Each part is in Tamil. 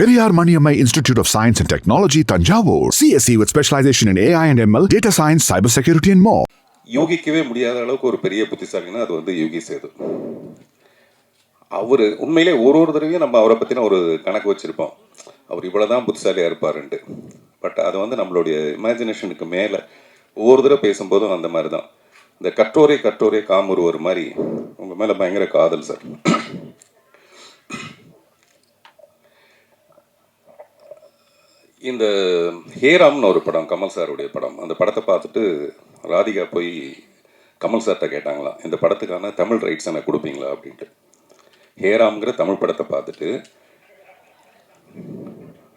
Periyar Maniammai institute of science and technology Thanjavur CSC with specialization in AI and ML data science cyber security and மோ யோகிக்கவே முடியாத அளவுக்கு ஒரு பெரிய புத்திசாலினா அது வந்து யோகி சேது. அவர் உண்மையிலே ஒரு ஒரு தடவையும் நம்ம அவரை பற்றின ஒரு கணக்கு வச்சுருப்போம். அவர் இவ்வளோதான் புத்திசாலியாக இருப்பாருன்ட்டு. பட் அது வந்து நம்மளுடைய இமேஜினேஷனுக்கு மேலே ஒவ்வொரு தடவை பேசும்போதும் அந்த மாதிரி தான் இந்த கட்டோரை கட்டோரை காமுறுவர் மாதிரி உங்கள் மேலே பயங்கர காதல் சார் இந்த ஹேராம்னு ஒரு படம் கமல் சாருடைய படம் அந்த படத்தை பார்த்துட்டு ராதிகா போய் கமல் சார்கிட்ட கேட்டாங்களாம் இந்த படத்துக்கான தமிழ் ரைட்ஸ் எனக்கு கொடுப்பீங்களா? அப்படின்ட்டு. ஹேராம்ங்கிற தமிழ் படத்தை பார்த்துட்டு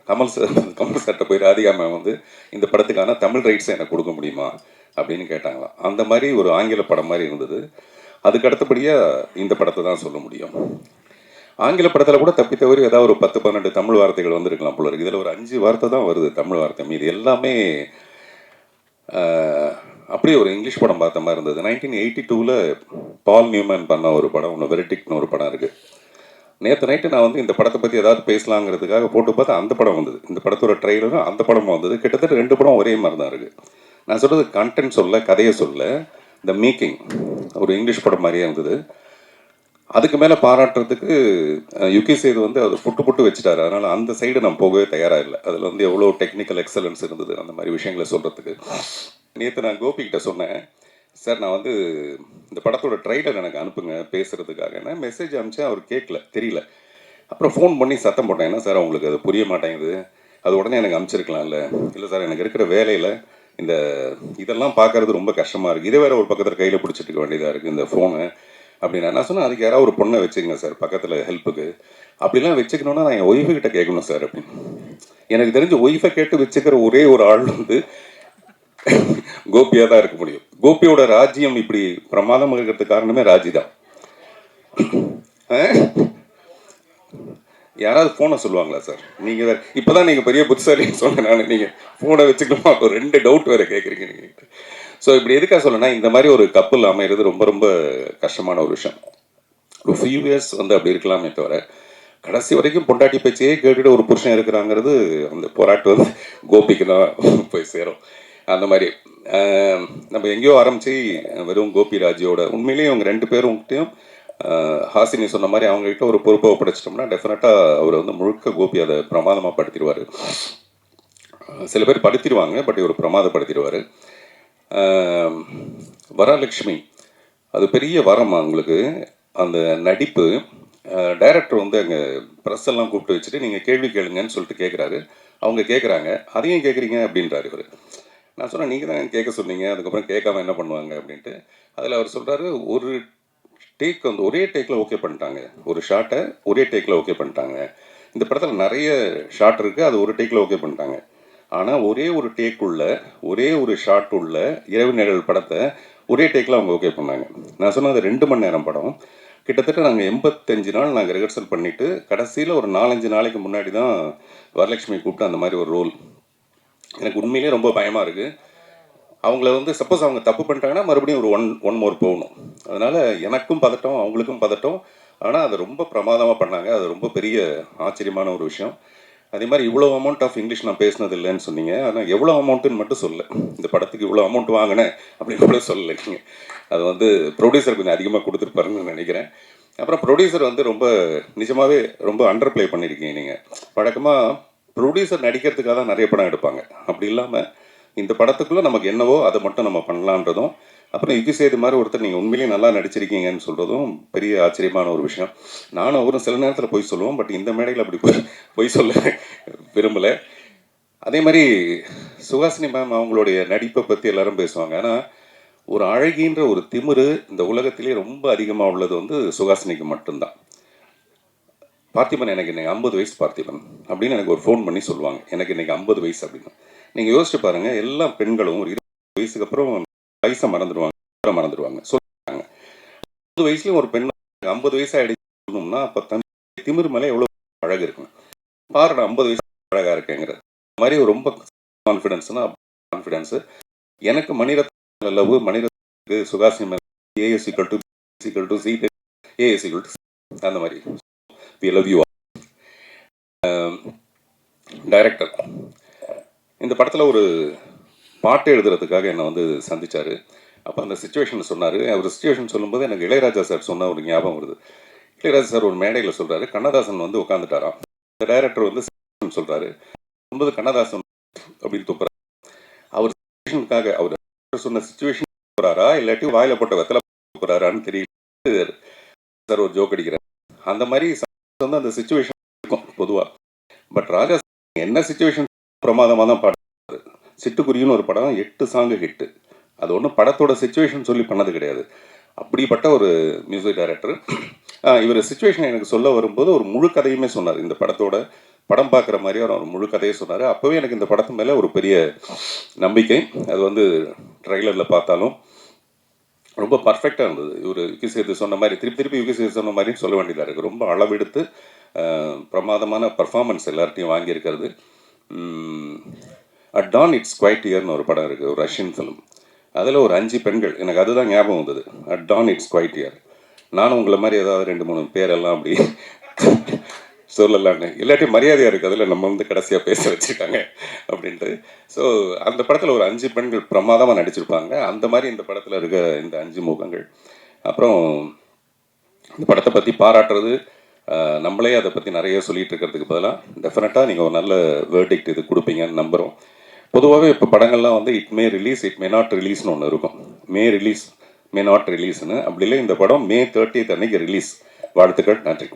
கமல் சார் கமல் சார்கிட்ட போய் ராதிகா மேம் வந்து இந்த படத்துக்கான தமிழ் ரைட்ஸ் எனக்கு கொடுக்க முடியுமா? அப்படின்னு கேட்டாங்களாம். அந்த மாதிரி ஒரு ஆங்கில படம் மாதிரி இருந்தது. அதுக்கு அடுத்தபடியாக இந்த படத்தை தான் சொல்ல முடியும். ஆங்கில படத்தில் கூட தப்பி தவறி ஏதாவது ஒரு பத்து பன்னெண்டு தமிழ் வார்த்தைகள் வந்திருக்கலாம் போல இருக்குது இதில் ஒரு அஞ்சு வார்த்தை தான் வருது தமிழ் வார்த்தை. மீது எல்லாமே அப்படியே ஒரு இங்கிலீஷ் படம் பார்த்த மாதிரி இருந்தது. நைன்டீன் எயிட்டி டூவில் பால் நியூமேன் பண்ண ஒரு படம் ஒன்று வெரிட்டிக்னு ஒரு படம் இருக்குது நேற்று நைட்டு நான் வந்து இந்த படத்தை பற்றி ஏதாவது பேசலாங்கிறதுக்காக போட்டு பார்த்தா அந்த படம் வந்தது. இந்த படத்தோட ட்ரெய்லரும் அந்த படமும் வந்தது. கிட்டத்தட்ட ரெண்டு படம் ஒரே மாதிரி தான் இருக்குது நான் சொல்கிறது கண்டென்ட் சொல்ல கதையை சொல்ல இந்த மேக்கிங் ஒரு இங்கிலீஷ் படம் மாதிரியே இருந்தது. அதுக்கு மேலே பாராட்டுறதுக்கு யுகே சேது வந்து அதை புட்டு புட்டு வச்சுட்டாரு. அதனால் அந்த சைடு நான் போகவே தயாராக இல்லை. அதில் வந்து எவ்வளோ டெக்னிக்கல் எக்ஸலன்ஸ் இருந்தது அந்த மாதிரி விஷயங்களை சொல்கிறதுக்கு நேற்று நான் கோபிக்கிட்ட சொன்னேன் சார் நான் வந்து இந்த படத்தோட ட்ரைலர் எனக்கு அனுப்புங்க பேசுகிறதுக்காக என்ன மெசேஜ் அனுப்பிச்சேன் அவர் கேட்கல தெரியல. அப்புறம் ஃபோன் பண்ணி சத்தம் போட்டேன். என்ன சார் அவங்களுக்கு அது புரிய மாட்டேங்குது? அது உடனே எனக்கு அனுப்பிச்சிருக்கலாம்ல? இல்லை சார் எனக்கு இருக்கிற வேலையில் இந்த இதெல்லாம் பார்க்கறது ரொம்ப கஷ்டமாக இருக்குது இதே வேறு ஒரு பக்கத்தில் கையில் பிடிச்சிட்டு இருக்க வேண்டியதாக இருக்குது இந்த ஃபோனு அப்படின்னா நான் சொன்னேன் அதுக்கு யாராவது ஒரு பொண்ணை வச்சுக்கங்க சார் பக்கத்தில் ஹெல்ப்புக்கு. அப்படிலாம் வச்சுக்கணுன்னா நான் என் ஒய்ஃபு கிட்ட கேட்கணும் சார் அப்படின்னு. எனக்கு தெரிஞ்ச ஒய்ஃபை கேட்டு வச்சுக்கிற ஒரே ஒரு ஆள் வந்து கோபியாக தான் இருக்க முடியும். கோபியோட ராஜ்யம் இப்படி பிரமாதமாக இருக்கிறதுக்கு காரணமே ராஜி தான். யாராவது ஃபோனை சொல்லுவாங்களா சார் நீங்கள் இப்போ தான் நீங்கள் பெரிய புத்திசாலின்னு சொன்னேன் நான் நீங்கள் ஃபோனை வச்சுக்கணுமா? ஒரு ரெண்டு டவுட் வேறு கேட்குறீங்க நீங்கள் ஸோ இப்படி எதுக்காக சொல்லனா இந்த மாதிரி ஒரு கப்பல் அமைகிறது ரொம்ப ரொம்ப கஷ்டமான ஒரு விஷயம். ஒரு ஃபியூ இயர்ஸ் வந்து அப்படி இருக்கலாமே தவிர கடைசி வரைக்கும் பொண்டாட்டி பேச்சையே கேட்டுட்டு ஒரு புருஷன் இருக்கிறாங்கிறது அந்த போராட்டம் வந்து கோபிக்கு தான் போய் சேரும். அந்த மாதிரி. நம்ம எங்கேயோ ஆரம்பித்து வெறும் கோபி ராஜியோட உண்மையிலேயே அவங்க ரெண்டு பேரும் ஹாசினி சொன்ன மாதிரி அவங்ககிட்ட ஒரு பொறுப்பை ஒப்படைச்சிட்டோம்னா டெஃபினட்டாக அவர் வந்து முழுக்க கோபி அதை பிரமாதமாக படுத்திடுவார் சில பேர் படுத்திடுவாங்க பட் இவர் பிரமாதப்படுத்திடுவார் வரலட்சுமி அது பெரிய வரம் அவங்களுக்கு அந்த நடிப்பு டைரக்டர் வந்து அங்கே ப்ரெஸ் எல்லாம் கூப்பிட்டு வச்சுட்டு நீங்கள் கேள்வி கேளுங்கன்னு சொல்லிட்டு கேட்குறாரு அவங்க கேட்குறாங்க அதையும் கேட்குறீங்க அப்படின்றாரு இவர். நான் சொன்னேன் நீங்கள் தான் கேட்க சொன்னீங்க. அதுக்கப்புறம் கேட்காம என்ன பண்ணுவாங்க? அப்படின்ட்டு. அதில் அவர் சொல்கிறாரு ஒரு டேக் வந்து ஒரே டேக்கில் ஓகே பண்ணிட்டாங்க. ஒரு ஷாட்டை ஒரே டேக்கில் ஓகே பண்ணிட்டாங்க. இந்த படத்தில் நிறைய ஷாட் இருக்குது அது ஒரு டேக்கில் ஓகே பண்ணிட்டாங்க. ஆனால் ஒரே ஒரு டேக் உள்ள ஒரே ஒரு ஷாட் உள்ள இரவு நிழல் படத்தை ஒரே டேக்கில் அவங்க ஓகே பண்ணாங்க. நான் சொன்னது ரெண்டு மணி நேரம் படம். கிட்டத்தட்ட நாங்கள் எண்பத்தஞ்சு நாள் நாங்கள் ரிஹர்சல் பண்ணிவிட்டு கடைசியில் ஒரு நாலஞ்சு நாளைக்கு முன்னாடி தான் வரலட்சுமி கூப்பிட்டு அந்த மாதிரி ஒரு ரோல் எனக்கு உண்மையிலே ரொம்ப பயமாக இருக்குது அவங்கள வந்து சப்போஸ் அவங்க தப்பு பண்ணிட்டாங்கன்னா மறுபடியும் ஒரு ஒன் ஒன் மோர் போகணும். அதனால் எனக்கும் பதட்டம் அவங்களுக்கும் பதட்டம். ஆனால் அதை ரொம்ப பிரமாதமாக பண்ணாங்க. அது ரொம்ப பெரிய ஆச்சரியமான ஒரு விஷயம். அதே மாதிரி இவ்வளோ அமௌண்ட் ஆஃப் இங்கிலீஷ் நான் பேசினது இல்லைன்னு சொன்னீங்க. ஆனால் எவ்வளோ அமௌண்ட்டுன்னு மட்டும் சொல்ல இந்த படத்துக்கு இவ்வளோ அமௌண்ட் வாங்கினேன் அப்படின்னு கூட சொல்லலை நீங்கள் அது வந்து ப்ரொடியூசர் கொஞ்சம் அதிகமாக கொடுத்துருப்பாருன்னு நினைக்கிறேன். அப்புறம் ப்ரொடியூசர் வந்து ரொம்ப நிஜமாகவே ரொம்ப அண்டர் ப்ளே பண்ணியிருக்கீங்க நீங்கள் வழக்கமாக ப்ரொடியூசர் நடிக்கிறதுக்காக தான் நிறைய படம் எடுப்பாங்க. அப்படி இல்லாமல் இந்த படத்துக்குள்ளே நமக்கு என்னவோ அதை மட்டும் நம்ம பண்ணலான்றதும் அப்புறம் யுகி சேது மாதிரி ஒருத்தர் நீங்கள் உண்மையிலேயே நல்லா நடிச்சிருக்கீங்கன்னு சொல்கிறதும் பெரிய ஆச்சரியமான ஒரு விஷயம். நானும் அவரும் சில நேரத்தில் போய் சொல்லுவோம் பட் இந்த மேடையில் அப்படி போய் பொய் சொல்ல விரும்பலை. அதே மாதிரி சுஹாசினி மேம் அவங்களுடைய நடிப்பை பற்றி எல்லாரும் பேசுவாங்க. ஆனால் ஒரு அழகின்ற ஒரு திமிரு இந்த உலகத்திலே ரொம்ப அதிகமாக உள்ளது வந்து சுஹாசினிக்கு மட்டும்தான். பார்த்திபன் எனக்கு இன்னைக்கு ஐம்பது வயசு பார்த்திபன் அப்படின்னு எனக்கு ஒரு ஃபோன் பண்ணி சொல்லுவாங்க. எனக்கு இன்னைக்கு ஐம்பது வயசு அப்படின்னு. நீங்கள் யோசிச்சு பாருங்க எல்லா பெண்களும் ஒரு இருபது வயசுக்கு அப்புறம் வயசை மறந்துடுவாங்க மறந்துடுவாங்க சொல்லுவாங்க ஐம்பது வயசுலயும் ஒரு பெண் ஐம்பது வயசு ஆயிடுச்சோம்னா அப்போ தன் திமிரு மேலே எவ்வளோ அழகு இருக்கும்? பாருடா ஐம்பது வயசு அழகாக இருக்கேங்கிறது. இந்த மாதிரி ரொம்ப கான்ஃபிடென்ஸ்னா கான்ஃபிடென்ஸு எனக்கு மணிரத்ன லவ் மணிரத்னுக்கு சுகாசி AS equal to equal to C AS equal to அந்த மாதிரி. வி லவ் யூ டைரக்டர் இந்த படத்தில் ஒரு பாட்டு எழுதுறதுக்காக என்னை வந்து சந்திச்சார். அப்போ அந்த சுச்சுவேஷன் சொன்னார். அவர் சுச்சுவேஷன் சொல்லும்போது எனக்கு இளையராஜா சார் சொன்ன ஒரு ஞாபகம் வருது. இளையராஜா சார் ஒரு மேடையில் சொல்கிறாரு கண்ணதாசன் வந்து உட்காந்துட்டாராம் இந்த டைரக்டர் வந்து சொல்கிறாரு சொல்லும்போது கண்ணதாசன் அப்படின்னு துப்புறாரு. அவர் சுச்சுவேஷனுக்காக அவர் சொன்ன சுச்சுவேஷன் போகிறாரா இல்லாட்டி வாயில போட்ட வெத்தலை போகிறாரான்னு தெரியல. சார் ஒரு ஜோக் அடிக்கிறார். அந்த மாதிரி வந்து அந்த சுச்சுவேஷன் இருக்கும் பொதுவாக பட் ராஜா என்ன சுச்சுவேஷன் பிரமாதமாக தான் பாடுறாரு சிட்டுக்குருவின்னு ஒரு படம் எட்டு சாங்கு ஹிட்டு அது ஒன்றும் படத்தோட சுச்சுவேஷன் சொல்லி பண்ணது கிடையாது. அப்படிப்பட்ட ஒரு மியூசிக் டைரக்டர் இவர் சுச்சுவேஷனை எனக்கு சொல்ல வரும்போது ஒரு முழு கதையுமே சொன்னார். இந்த படத்தோட படம் பார்க்குற மாதிரி அவர் ஒரு முழு கதையை சொன்னார். அப்போவே எனக்கு இந்த படத்து மேலே ஒரு பெரிய நம்பிக்கை. அது வந்து ட்ரைலரில் பார்த்தாலும் ரொம்ப பர்ஃபெக்டாக இருந்தது. இவர் யுகி சேது சொன்ன மாதிரி திருப்பி திருப்பி யுகி சேது சொன்ன மாதிரி சொல்ல வேண்டியதாக இருக்குது ரொம்ப அளவெடுத்து பிரமாதமான பர்ஃபார்மன்ஸ் எல்லார்ட்டையும் வாங்கியிருக்கிறது. அட் டான் இட்ஸ் குவைட் இயர்னு ஒரு படம் இருக்குது ஒரு ரஷ்யன் ஃபிலிம் அதில் ஒரு அஞ்சு பெண்கள் எனக்கு அதுதான் ஞாபகம் வந்தது. At dawn it's quiet here நானும் உங்களை மாதிரி ஏதாவது ரெண்டு மூணு பேரெல்லாம் அப்படி சொல்லலான்னு இல்லாட்டி மரியாதையாக இருக்குது அதில் நம்ம வந்து கடைசியாக பேச வச்சுருக்காங்க அப்படின்ட்டு. ஸோ அந்த படத்தில் ஒரு அஞ்சு பெண்கள் பிரமாதமாக நடிச்சிருப்பாங்க. அந்த மாதிரி இந்த படத்தில் இருக்க இந்த அஞ்சு முகங்கள். அப்புறம் இந்த படத்தை பற்றி பாராட்டுறது நம்மளே அதை பற்றி நிறைய சொல்லிட்டு இருக்கிறதுக்கு பதிலாக டெஃபினட்டாக நீங்கள் ஒரு நல்ல வேர்டிக்ட் இது கொடுப்பீங்கன்னு நம்புகிறோம் பொதுவாகவே இப்போ படங்கள்லாம் வந்து it may release it may not ரிலீஸ்னு ஒன்று இருக்கும். மே ரிலீஸ் மே நாட் ரிலீஸ்னு அப்படி இல்லை இந்த படம் மே தேர்ட்டியத் அன்னைக்கு ரிலீஸ் வாழ்த்துக்கள் நன்றி.